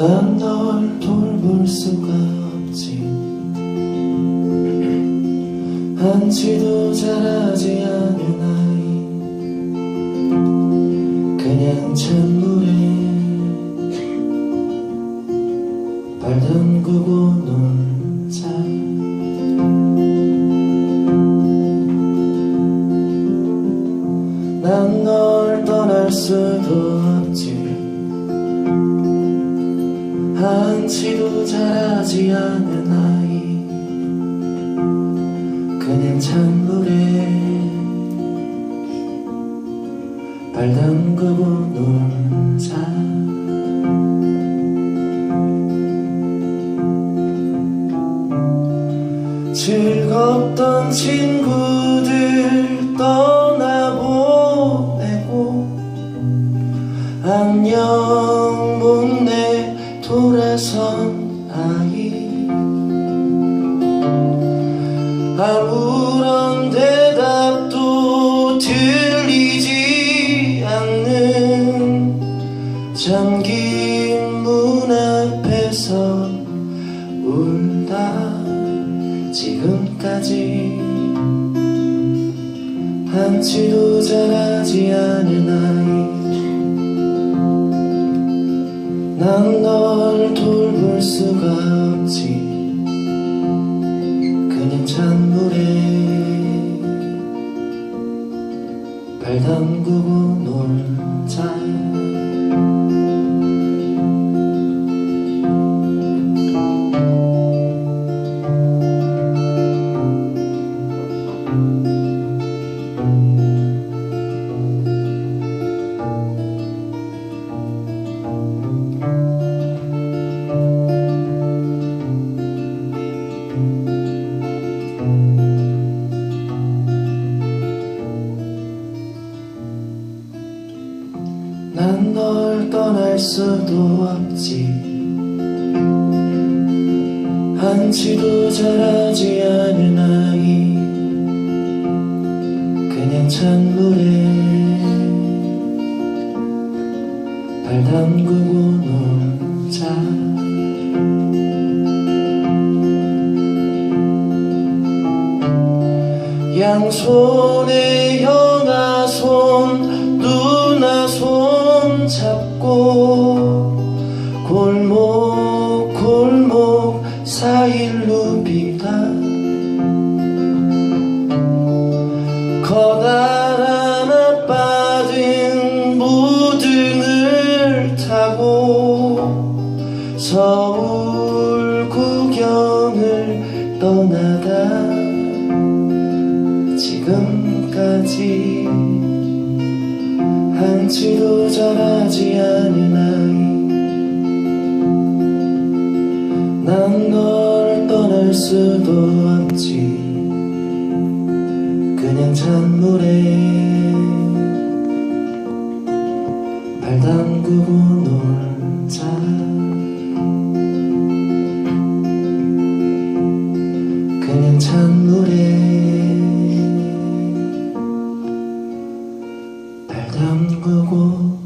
난 널 돌볼 수가 없지. 한치도 자라지 않은 아이. 그냥 찬물에 발 담그고 놀자. 난널 떠날 수도 없지 한치도 자라지 않은 아이. 그냥 찬물에 발 담그고 놀자. 즐겁던 친구들 떠나보내고 안녕 못내 돌아선 아이. 아무런 대답도 들리지 않는 잠긴 문 앞에서 울다 지금까지. 한치도 자라지 않은 아이 난 널 돌볼 수가 없지. 그냥 찬물에 발 담그고 놀자 난 널 떠날 수도 없지. 한치도 자라지 않은 아이. 그냥 찬물에 발 담그고 놀자. 양손에 형아 손 누나 손 잡고 골목 골목 사일로 비다. 커다란 아빠 등 무등을 타고 서울 구경을 떠나다. 지금까지 지도 잘하지 않은 아이. 난 너를 떠날 수도 없지. 그냥 찬물에 발 담그고 놀자. 담그고